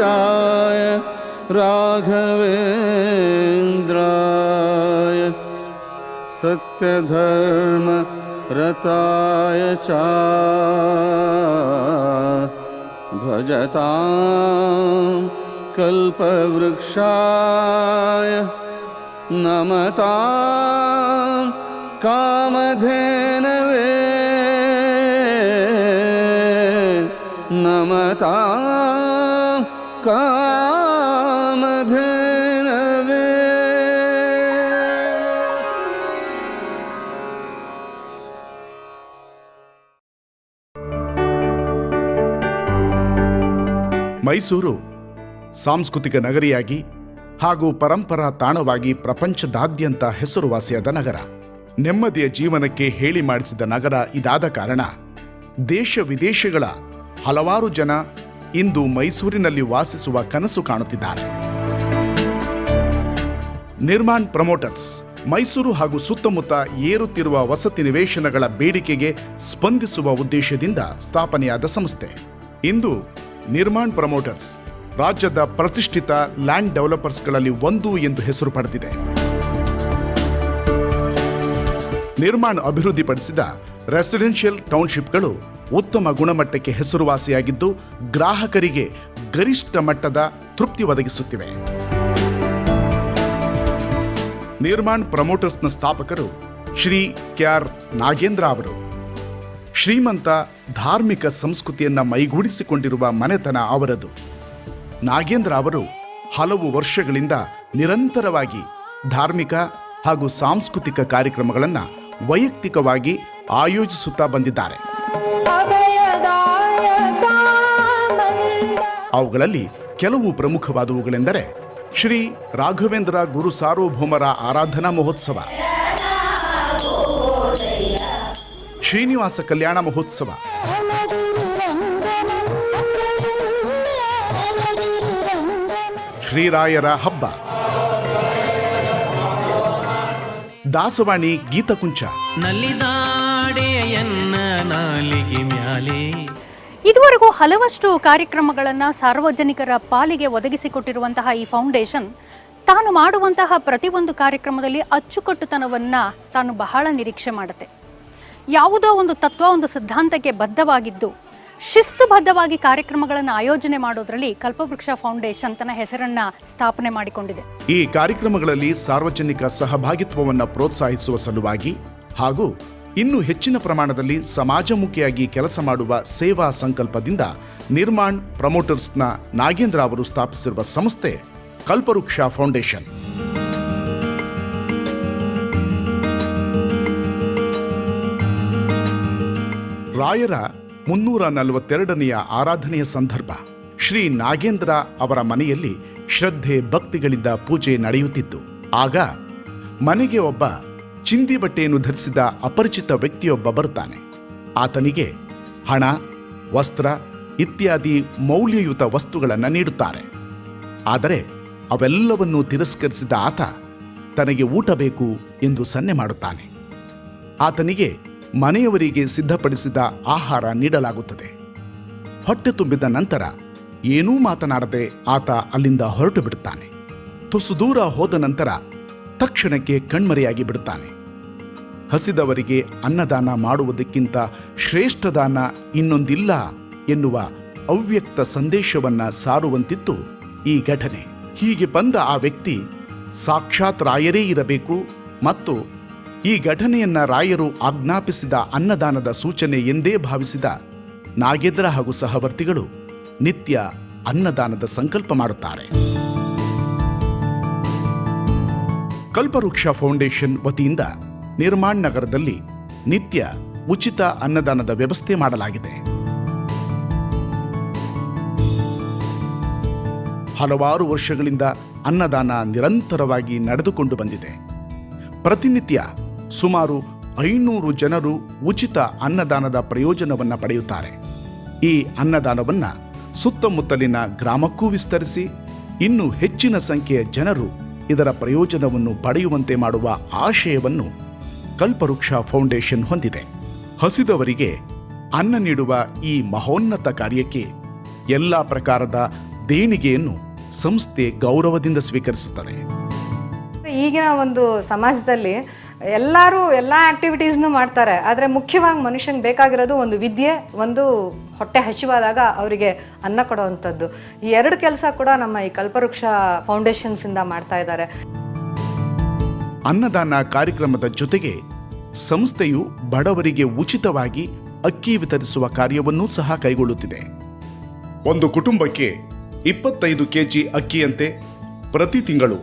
रामानुजाय राघवेन्द्राय सत्यधर्मरताय च भजतां कल्पवृक्षाय नमतां कामधेनवे नमतां ಮೈಸೂರು ಸಾಂಸ್ಕೃತಿಕ ನಗರಿಯಾಗಿ ಹಾಗೂ ಪರಂಪರಾ ತಾಣವಾಗಿ ಪ್ರಪಂಚದಾದ್ಯಂತ ಹೆಸರುವಾಸಿಯಾದ ನಗರ. ನೆಮ್ಮದಿಯ ಜೀವನಕ್ಕೆ ಹೇಳಿ ಮಾಡಿಸಿದ ನಗರ ಇದಾದ ಕಾರಣ ದೇಶ ವಿದೇಶಗಳ ಹಲವಾರು ಜನ ಇಂದು ಮೈಸೂರಿನಲ್ಲಿ ವಾಸಿಸುವ ಕನಸು ಕಾಣುತ್ತಿದ್ದಾರೆ. ನಿರ್ಮಾಣ್ ಪ್ರಮೋಟರ್ಸ್, ಮೈಸೂರು ಹಾಗೂ ಸುತ್ತಮುತ್ತ ಏರುತ್ತಿರುವ ವಸತಿ ನಿವೇಶನಗಳ ಬೇಡಿಕೆಗೆ ಸ್ಪಂದಿಸುವ ಉದ್ದೇಶದಿಂದ ಸ್ಥಾಪನೆಯಾದ ಸಂಸ್ಥೆ. ಇಂದು ನಿರ್ಮಾಣ್ ಪ್ರಮೋಟರ್ಸ್ ರಾಜ್ಯದ ಪ್ರತಿಷ್ಠಿತ ಲ್ಯಾಂಡ್ ಡೆವಲಪರ್ಸ್ಗಳಲ್ಲಿ ಒಂದು ಎಂದು ಹೆಸರು ಪಡೆದಿದೆ. ನಿರ್ಮಾಣ್ ಅಭಿವೃದ್ಧಿಪಡಿಸಿದ ರೆಸಿಡೆನ್ಷಿಯಲ್ ಟೌನ್ಶಿಪ್ಗಳು ಉತ್ತಮ ಗುಣಮಟ್ಟಕ್ಕೆ ಹೆಸರುವಾಸಿಯಾಗಿದ್ದು ಗ್ರಾಹಕರಿಗೆ ಗರಿಷ್ಠ ಮಟ್ಟದ ತೃಪ್ತಿ ಒದಗಿಸುತ್ತಿವೆ. ನಿರ್ಮಾಣ್ ಪ್ರಮೋಟರ್ಸ್ನ ಸ್ಥಾಪಕರು ಶ್ರೀ ಕೆ ಆರ್ ನಾಗೇಂದ್ರ ಅವರು. ಶ್ರೀಮಂತ ಧಾರ್ಮಿಕ ಸಂಸ್ಕೃತಿಯನ್ನು ಮೈಗೂಡಿಸಿಕೊಂಡಿರುವ ಮನೆತನ ಅವರದು. ನಾಗೇಂದ್ರ ಅವರು ಹಲವು ವರ್ಷಗಳಿಂದ ನಿರಂತರವಾಗಿ ಧಾರ್ಮಿಕ ಹಾಗೂ ಸಾಂಸ್ಕೃತಿಕ ಕಾರ್ಯಕ್ರಮಗಳನ್ನು ವೈಯಕ್ತಿಕವಾಗಿ ಆಯೋಜಿಸುತ್ತಾ ಬಂದಿದ್ದಾರೆ. ಅವುಗಳಲ್ಲಿ ಕೆಲವು ಪ್ರಮುಖವಾದವುಗಳೆಂದರೆ ಶ್ರೀ ರಾಘವೇಂದ್ರ ಗುರು ಸಾರ್ವಭೌಮರ ಆರಾಧನಾ ಮಹೋತ್ಸವ, ಶ್ರೀನಿವಾಸ ಕಲ್ಯಾಣ ಮಹೋತ್ಸವ, ಶ್ರೀರಾಯರ ಹಬ್ಬ, ದಾಸವಾಣಿ ಗೀತಕುಂಚ. ನಲಿದಾಡೆಯನ್ನ ನಾಲಿಗೆ ಮ್ಯಾಲೆ. ಇದುವರೆಗೂ ಹಲವಷ್ಟು ಕಾರ್ಯಕ್ರಮಗಳನ್ನು ಸಾರ್ವಜನಿಕರ ಪಾಲಿಗೆ ಒದಗಿಸಿಕೊಟ್ಟಿರುವಂತಹ ಈ ಫೌಂಡೇಶನ್ ತಾನು ಮಾಡುವಂತಹ ಪ್ರತಿಯೊಂದು ಕಾರ್ಯಕ್ರಮದಲ್ಲಿ ಅಚ್ಚುಕಟ್ಟುತನವನ್ನು ತಾನು ಬಹಳ ನಿರೀಕ್ಷೆ ಮಾಡುತ್ತೆ. ಯಾವುದೋ ಒಂದು ತತ್ವ ಒಂದು ಸಿದ್ಧಾಂತಕ್ಕೆ ಬದ್ಧವಾಗಿದ್ದು ಶಿಸ್ತುಬದ್ಧವಾಗಿ ಕಾರ್ಯಕ್ರಮಗಳನ್ನು ಆಯೋಜನೆ ಮಾಡೋದ್ರಲ್ಲಿ ಕಲ್ಪವೃಕ್ಷ ಫೌಂಡೇಶನ್ ತನ್ನ ಹೆಸರನ್ನ ಸ್ಥಾಪನೆ ಮಾಡಿಕೊಂಡಿದೆ. ಈ ಕಾರ್ಯಕ್ರಮಗಳಲ್ಲಿ ಸಾರ್ವಜನಿಕ ಸಹಭಾಗಿತ್ವವನ್ನು ಪ್ರೋತ್ಸಾಹಿಸುವ ಸಲುವಾಗಿ ಹಾಗೂ ಇನ್ನೂ ಹೆಚ್ಚಿನ ಪ್ರಮಾಣದಲ್ಲಿ ಸಮಾಜಮುಖಿಯಾಗಿ ಕೆಲಸ ಮಾಡುವ ಸೇವಾ ಸಂಕಲ್ಪದಿಂದ ನಿರ್ಮಾಣ್ ಪ್ರಮೋಟರ್ಸ್ನ ನಾಗೇಂದ್ರ ಅವರು ಸ್ಥಾಪಿಸಿರುವ ಸಂಸ್ಥೆ ಕಲ್ಪವೃಕ್ಷ ಫೌಂಡೇಶನ್. ರಾಯರ ಮುನ್ನೂರ ನಲವತ್ತೆರಡನೆಯ ಆರಾಧನೆಯ ಸಂದರ್ಭ. ಶ್ರೀ ನಾಗೇಂದ್ರ ಅವರ ಮನೆಯಲ್ಲಿ ಶ್ರದ್ಧೆ ಭಕ್ತಿಗಳಿಂದ ಪೂಜೆ ನಡೆಯುತ್ತಿತ್ತು. ಆಗ ಮನೆಗೆ ಒಬ್ಬ ಚಿಂದಿ ಬಟ್ಟೆಯನ್ನು ಧರಿಸಿದ ಅಪರಿಚಿತ ವ್ಯಕ್ತಿಯೊಬ್ಬ ಬರುತ್ತಾನೆ. ಆತನಿಗೆ ಹಣ, ವಸ್ತ್ರ ಇತ್ಯಾದಿ ಮೌಲ್ಯಯುತ ವಸ್ತುಗಳನ್ನು ನೀಡುತ್ತಾರೆ. ಆದರೆ ಅವೆಲ್ಲವನ್ನೂ ತಿರಸ್ಕರಿಸಿದ ಆತ ತನಗೆ ಊಟ ಬೇಕು ಎಂದು ಸನ್ನೆ ಮಾಡುತ್ತಾನೆ. ಆತನಿಗೆ ಮನೆಯವರಿಗೆ ಸಿದ್ಧಪಡಿಸಿದ ಆಹಾರ ನೀಡಲಾಗುತ್ತದೆ. ಹೊಟ್ಟೆ ತುಂಬಿದ ನಂತರ ಏನೂ ಮಾತನಾಡದೆ ಆತ ಅಲ್ಲಿಂದ ಹೊರಟು ಬಿಡುತ್ತಾನೆ. ತುಸು ದೂರ ಹೋದ ನಂತರ ತಕ್ಷಣಕ್ಕೆ ಕಣ್ಮರೆಯಾಗಿ ಬಿಡುತ್ತಾನೆ. ಹಸಿದವರಿಗೆ ಅನ್ನದಾನ ಮಾಡುವುದಕ್ಕಿಂತ ಶ್ರೇಷ್ಠ ದಾನ ಇನ್ನೊಂದಿಲ್ಲ ಎನ್ನುವ ಅವ್ಯಕ್ತ ಸಂದೇಶವನ್ನ ಸಾರುವಂತಿತ್ತು ಈ ಘಟನೆ. ಹೀಗೆ ಬಂದ ಆ ವ್ಯಕ್ತಿ ಸಾಕ್ಷಾತ್ ರಾಯರೇ ಇರಬೇಕು ಮತ್ತು ಈ ಘಟನೆಯನ್ನ ರಾಯರು ಆಜ್ಞಾಪಿಸಿದ ಅನ್ನದಾನದ ಸೂಚನೆ ಎಂದೇ ಭಾವಿಸಿದ ನಾಗೇಂದ್ರ ಹಾಗೂ ಸಹವರ್ತಿಗಳು ನಿತ್ಯ ಅನ್ನದಾನದ ಸಂಕಲ್ಪ ಮಾಡುತ್ತಾರೆ. ಕಲ್ಪವೃಕ್ಷ ಫೌಂಡೇಶನ್ ವತಿಯಿಂದ ನಿರ್ಮಾಣ್ ನಗರದಲ್ಲಿ ನಿತ್ಯ ಉಚಿತ ಅನ್ನದಾನದ ವ್ಯವಸ್ಥೆ ಮಾಡಲಾಗಿದೆ. ಹಲವಾರು ವರ್ಷಗಳಿಂದ ಅನ್ನದಾನ ನಿರಂತರವಾಗಿ ನಡೆದುಕೊಂಡು ಬಂದಿದೆ. ಪ್ರತಿನಿತ್ಯ ಸುಮಾರು ಐನೂರು ಜನರು ಉಚಿತ ಅನ್ನದಾನದ ಪ್ರಯೋಜನವನ್ನು ಪಡೆಯುತ್ತಾರೆ. ಈ ಅನ್ನದಾನವನ್ನು ಸುತ್ತಮುತ್ತಲಿನ ಗ್ರಾಮಕ್ಕೂ ವಿಸ್ತರಿಸಿ, ಇನ್ನೂ ಹೆಚ್ಚಿನ ಸಂಖ್ಯೆಯ ಜನರು ಇದರ ಪ್ರಯೋಜನವನ್ನು ಪಡೆಯುವಂತೆ ಮಾಡುವ ಆಶಯವನ್ನು ಕಲ್ಪವೃಕ್ಷ ಫೌಂಡೇಶನ್ ಹೊಂದಿದೆ. ಹಸಿದವರಿಗೆ ಅನ್ನ ನೀಡುವ ಈ ಮಹೋನ್ನತ ಕಾರ್ಯಕ್ಕೆ ಎಲ್ಲ ಪ್ರಕಾರದ ದೇಣಿಗೆಯನ್ನು ಸಂಸ್ಥೆ ಗೌರವದಿಂದ ಸ್ವೀಕರಿಸುತ್ತದೆ. ಈಗಿನ ಒಂದು ಸಮಾಜದಲ್ಲಿ ಎಲ್ಲರೂ ಎಲ್ಲ ಆಕ್ಟಿವಿಟೀಸ್ನು ಮಾಡ್ತಾರೆ. ಆದರೆ ಮುಖ್ಯವಾಗಿ ಮನುಷ್ಯನಿಗೆ ಬೇಕಾಗಿರೋದು ಒಂದು ವಿದ್ಯೆ, ಒಂದು ಹೊಟ್ಟೆ ಹಸಿವಾದಾಗ ಅವರಿಗೆ ಅನ್ನ ಕೊಡುವಂಥದ್ದು. ಈ ಎರಡು ಕೆಲಸ ಕೂಡ ನಮ್ಮ ಈ ಕಲ್ಪವೃಕ್ಷ ಫೌಂಡೇಶನ್ಸಿಂದ ಮಾಡ್ತಾ ಇದ್ದಾರೆ. ಅನ್ನದಾನ ಕಾರ್ಯಕ್ರಮದ ಜೊತೆಗೆ ಸಂಸ್ಥೆಯು ಬಡವರಿಗೆ ಉಚಿತವಾಗಿ ಅಕ್ಕಿ ವಿತರಿಸುವ ಕಾರ್ಯವನ್ನೂ ಸಹ ಕೈಗೊಳ್ಳುತ್ತಿದೆ. ಒಂದು ಕುಟುಂಬಕ್ಕೆ ಇಪ್ಪತ್ತೈದು ಕೆಜಿ ಅಕ್ಕಿಯಂತೆ ಪ್ರತಿ ತಿಂಗಳು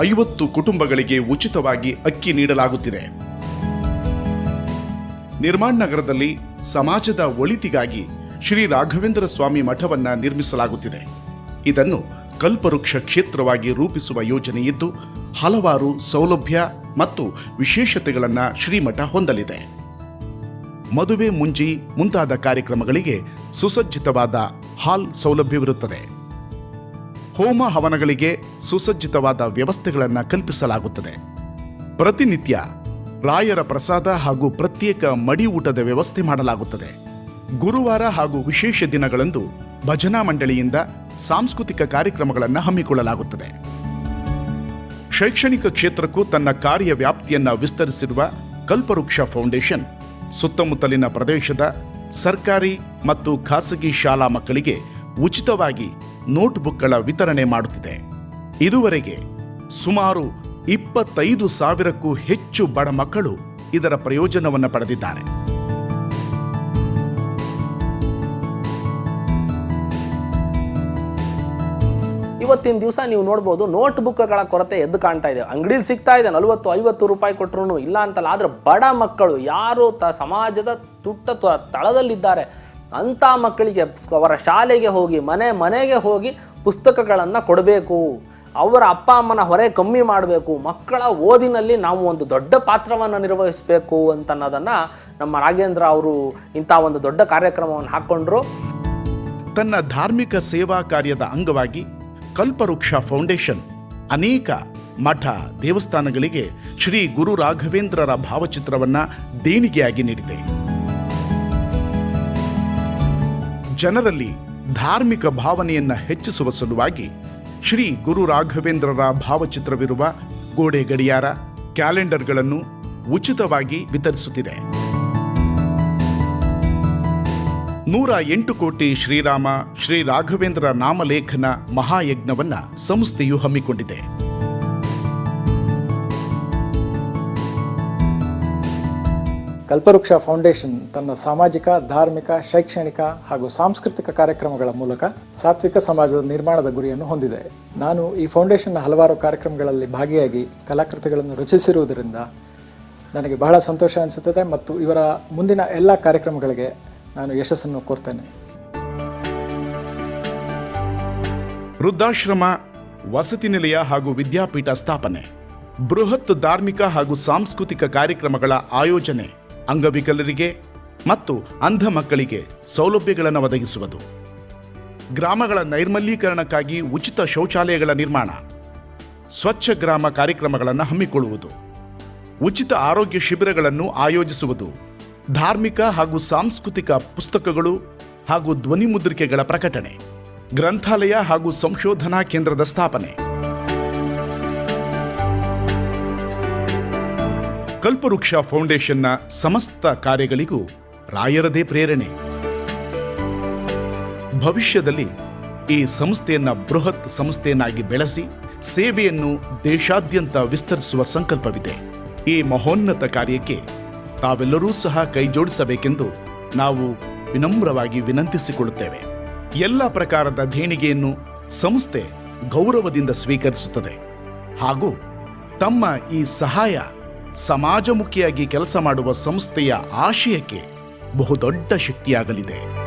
ಐವತ್ತು ಕುಟುಂಬಗಳಿಗೆ ಉಚಿತವಾಗಿ ಅಕ್ಕಿ ನೀಡಲಾಗುತ್ತಿದೆ. ನಿರ್ಮಾಣ್ ನಗರದಲ್ಲಿ ಸಮಾಜದ ಒಳಿತಿಗಾಗಿ ಶ್ರೀ ರಾಘವೇಂದ್ರ ಸ್ವಾಮಿ ಮಠವನ್ನು ನಿರ್ಮಿಸಲಾಗುತ್ತಿದೆ. ಇದನ್ನು ಕಲ್ಪವೃಕ್ಷ ಕ್ಷೇತ್ರವಾಗಿ ರೂಪಿಸುವ ಯೋಜನೆ ಇದ್ದು ಹಲವಾರು ಸೌಲಭ್ಯ ಮತ್ತು ವಿಶೇಷತೆಗಳನ್ನು ಶ್ರೀಮಠ ಹೊಂದಲಿದೆ. ಮದುವೆ ಮುಂಜಿ ಮುಂತಾದ ಕಾರ್ಯಕ್ರಮಗಳಿಗೆ ಸುಸಜ್ಜಿತವಾದ ಹಾಲ್ ಸೌಲಭ್ಯವಿರುತ್ತದೆ. ಹೋಮ ಹವನಗಳಿಗೆ ಸುಸಜ್ಜಿತವಾದ ವ್ಯವಸ್ಥೆಗಳನ್ನು ಕಲ್ಪಿಸಲಾಗುತ್ತದೆ. ಪ್ರತಿನಿತ್ಯ ರಾಯರ ಪ್ರಸಾದ ಹಾಗೂ ಪ್ರತ್ಯೇಕ ಮಡಿ ಊಟದ ವ್ಯವಸ್ಥೆ ಮಾಡಲಾಗುತ್ತದೆ. ಗುರುವಾರ ಹಾಗೂ ವಿಶೇಷ ದಿನಗಳಂದು ಭಜನಾ ಮಂಡಳಿಯಿಂದ ಸಾಂಸ್ಕೃತಿಕ ಕಾರ್ಯಕ್ರಮಗಳನ್ನು ಹಮ್ಮಿಕೊಳ್ಳಲಾಗುತ್ತದೆ. ಶೈಕ್ಷಣಿಕ ಕ್ಷೇತ್ರಕ್ಕೂ ತನ್ನ ಕಾರ್ಯ ವ್ಯಾಪ್ತಿಯನ್ನು ವಿಸ್ತರಿಸಿರುವ ಕಲ್ಪವೃಕ್ಷ ಫೌಂಡೇಶನ್, ಸುತ್ತಮುತ್ತಲಿನ ಪ್ರದೇಶದ ಸರ್ಕಾರಿ ಮತ್ತು ಖಾಸಗಿ ಶಾಲಾ ಮಕ್ಕಳಿಗೆ ಉಚಿತವಾಗಿ ನೋಟ್ಬುಕ್ಗಳ ವಿತರಣೆ ಮಾಡುತ್ತಿದೆ. ಇದುವರೆಗೆ ಸುಮಾರು ಇಪ್ಪತ್ತೈದು ಸಾವಿರಕ್ಕೂ ಹೆಚ್ಚು ಬಡ ಮಕ್ಕಳು ಇದರ ಪ್ರಯೋಜನವನ್ನು ಪಡೆದಿದ್ದಾರೆ. ಇವತ್ತಿನ ದಿವಸ ನೀವು ನೋಡ್ಬೋದು ನೋಟ್ ಬುಕ್ಗಳ ಕೊರತೆ ಎದ್ದು ಕಾಣ್ತಾ ಇದೆ. ಅಂಗಡಿಲಿ ಸಿಗ್ತಾ ಇದೆ, ನಲವತ್ತು, ಐವತ್ತು ರೂಪಾಯಿ ಕೊಟ್ಟರು ಇಲ್ಲ ಅಂತಲ್ಲ, ಆದರೆ ಬಡ ಮಕ್ಕಳು ಯಾರು ತ ಸಮಾಜದ ತುಟ್ಟ ತಳದಲ್ಲಿದ್ದಾರೆ. ಅಂಥ ಮಕ್ಕಳಿಗೆ ಅವರ ಶಾಲೆಗೆ ಹೋಗಿ, ಮನೆ, ಮನೆಗೆ ಹೋಗಿ ಪುಸ್ತಕಗಳನ್ನು ಕೊಡಬೇಕು. ಅವರ ಅಪ್ಪ, ಅಮ್ಮನ ಹೊರೆ ಕಮ್ಮಿ ಮಾಡಬೇಕು. ಮಕ್ಕಳ ಓದಿನಲ್ಲಿ ನಾವು ಒಂದು ದೊಡ್ಡ ಪಾತ್ರವನ್ನು ನಿರ್ವಹಿಸಬೇಕು ಅಂತನ್ನೋದನ್ನು ನಮ್ಮ ರಾಘೇಂದ್ರ ಅವರು ಇಂಥ ಒಂದು ದೊಡ್ಡ ಕಾರ್ಯಕ್ರಮವನ್ನು ಹಾಕ್ಕೊಂಡ್ರು. ತನ್ನ ಧಾರ್ಮಿಕ ಸೇವಾ ಕಾರ್ಯದ ಅಂಗವಾಗಿ ಕಲ್ಪವೃಕ್ಷ ಫೌಂಡೇಶನ್ ಅನೇಕ ಮಠ ದೇವಸ್ಥಾನಗಳಿಗೆ ಶ್ರೀ ಗುರು ರಾಘವೇಂದ್ರರ ಭಾವಚಿತ್ರವನ್ನ ದೇಣಿಗೆಯಾಗಿ ನೀಡಿದೆ. ಜನರಲ್ಲಿ ಧಾರ್ಮಿಕ ಭಾವನೆಯನ್ನ ಹೆಚ್ಚಿಸುವ ಸಲುವಾಗಿ ಶ್ರೀ ಗುರು ರಾಘವೇಂದ್ರರ ಭಾವಚಿತ್ರವಿರುವ ಗೋಡೆ ಗಡಿಯಾರ ಕ್ಯಾಲೆಂಡರ್ಗಳನ್ನು ಉಚಿತವಾಗಿ ವಿತರಿಸುತ್ತಿದೆ. ನೂರ ಎಂಟು ಕೋಟಿ ಶ್ರೀರಾಮ, ಶ್ರೀ ರಾಘವೇಂದ್ರ ನಾಮಲೇಖನ ಮಹಾಯಜ್ಞವನ್ನ ಸಂಸ್ಥೆಯು ಹಮ್ಮಿಕೊಂಡಿದೆ. ಕಲ್ಪವೃಕ್ಷ ಫೌಂಡೇಶನ್ ತನ್ನ ಸಾಮಾಜಿಕ, ಧಾರ್ಮಿಕ, ಶೈಕ್ಷಣಿಕ ಹಾಗೂ ಸಾಂಸ್ಕೃತಿಕ ಕಾರ್ಯಕ್ರಮಗಳ ಮೂಲಕ ಸಾತ್ವಿಕ ಸಮಾಜದ ನಿರ್ಮಾಣದ ಗುರಿಯನ್ನು ಹೊಂದಿದೆ. ನಾನು ಈ ಫೌಂಡೇಶನ್ನ ಹಲವಾರು ಕಾರ್ಯಕ್ರಮಗಳಲ್ಲಿ ಭಾಗಿಯಾಗಿ ಕಲಾಕೃತಿಗಳನ್ನು ರಚಿಸಿರುವುದರಿಂದ ನನಗೆ ಬಹಳ ಸಂತೋಷ ಅನಿಸುತ್ತದೆ ಮತ್ತು ಇವರ ಮುಂದಿನ ಎಲ್ಲ ಕಾರ್ಯಕ್ರಮಗಳಿಗೆ ನಾನು ಯಶಸ್ಸನ್ನು ಕೋರ್ತೇನೆ ವೃದ್ಧಾಶ್ರಮ, ವಸತಿ ನಿಲಯ ಹಾಗೂ ವಿದ್ಯಾಪೀಠ ಸ್ಥಾಪನೆ, ಬೃಹತ್ ಧಾರ್ಮಿಕ ಹಾಗೂ ಸಾಂಸ್ಕೃತಿಕ ಕಾರ್ಯಕ್ರಮಗಳ ಆಯೋಜನೆ, ಅಂಗವಿಕಲರಿಗೆ ಮತ್ತು ಅಂಧ ಮಕ್ಕಳಿಗೆ ಸೌಲಭ್ಯಗಳನ್ನು ಒದಗಿಸುವುದು. ಗ್ರಾಮಗಳ ನೈರ್ಮಲ್ಯೀಕರಣಕ್ಕಾಗಿ ಉಚಿತ ಶೌಚಾಲಯಗಳ ನಿರ್ಮಾಣ, ಸ್ವಚ್ಛ ಗ್ರಾಮ ಕಾರ್ಯಕ್ರಮಗಳನ್ನು ಹಮ್ಮಿಕೊಳ್ಳುವುದು, ಉಚಿತ ಆರೋಗ್ಯ ಶಿಬಿರಗಳನ್ನು ಆಯೋಜಿಸುವುದು. ಧಾರ್ಮಿಕ ಹಾಗೂ ಸಾಂಸ್ಕೃತಿಕ ಪುಸ್ತಕಗಳು ಹಾಗೂ ಧ್ವನಿ ಮುದ್ರಿಕೆಗಳ ಪ್ರಕಟಣೆ, ಗ್ರಂಥಾಲಯ ಹಾಗೂ ಸಂಶೋಧನಾ ಕೇಂದ್ರದ ಸ್ಥಾಪನೆ. ಕಲ್ಪವೃಕ್ಷ ಫೌಂಡೇಶನ್ನ ಸಮಸ್ತ ಕಾರ್ಯಗಳಿಗೂ ರಾಯರದೇ ಪ್ರೇರಣೆ. ಭವಿಷ್ಯದಲ್ಲಿ ಈ ಸಂಸ್ಥೆಯನ್ನ ಬೃಹತ್ ಸಂಸ್ಥೆಯನ್ನಾಗಿ ಬೆಳೆಸಿ ಸೇವೆಯನ್ನು ದೇಶಾದ್ಯಂತ ವಿಸ್ತರಿಸುವ ಸಂಕಲ್ಪವಿದೆ. ಈ ಮಹೋನ್ನತ ಕಾರ್ಯಕ್ಕೆ ತಾವೆಲ್ಲರೂ ಸಹ ಕೈಜೋಡಿಸಬೇಕೆಂದು ನಾವು ವಿನಮ್ರವಾಗಿ ವಿನಂತಿಸಿಕೊಳ್ಳುತ್ತೇವೆ. ಎಲ್ಲ ಪ್ರಕಾರದ ದೇಣಿಗೆಯನ್ನು ಸಂಸ್ಥೆ ಗೌರವದಿಂದ ಸ್ವೀಕರಿಸುತ್ತದೆ. ಹಾಗೂ ತಮ್ಮ ಈ ಸಹಾಯ ಸಮಾಜಮುಖಿಯಾಗಿ ಕೆಲಸ ಮಾಡುವ ಸಂಸ್ಥೆಯ ಆಶಯಕ್ಕೆ ಬಹುದೊಡ್ಡ ಶಕ್ತಿಯಾಗಲಿದೆ.